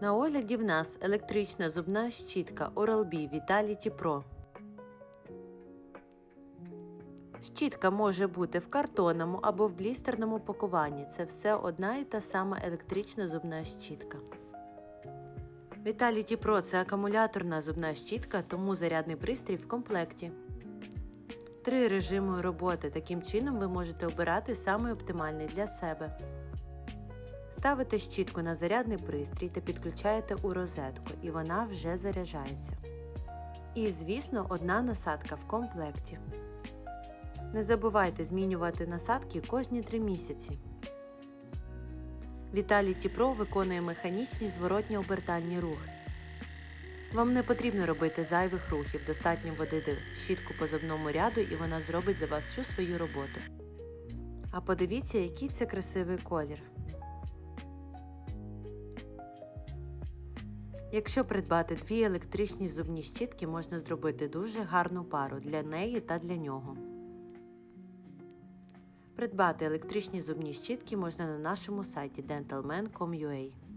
На огляді в нас електрична зубна щітка Oral-B Vitality Pro. Щітка може бути в картонному або в блістерному пакуванні. Це все одна і та сама електрична зубна щітка. Vitality Pro – це акумуляторна зубна щітка, тому зарядний пристрій в комплекті. Три режими роботи. Таким чином ви можете обирати самий оптимальний для себе. Ставите щітку на зарядний пристрій та підключаєте у розетку, і вона вже заряджається. І, звісно, одна насадка в комплекті. Не забувайте змінювати насадки кожні 3 місяці. Vitality Pro виконує механічні зворотні обертальні рухи. Вам не потрібно робити зайвих рухів, достатньо водити щітку по зубному ряду і вона зробить за вас всю свою роботу. А подивіться, який це красивий колір. Якщо придбати дві електричні зубні щітки, можна зробити дуже гарну пару для неї та для нього. Придбати електричні зубні щітки можна на нашому сайті dentalman.com.ua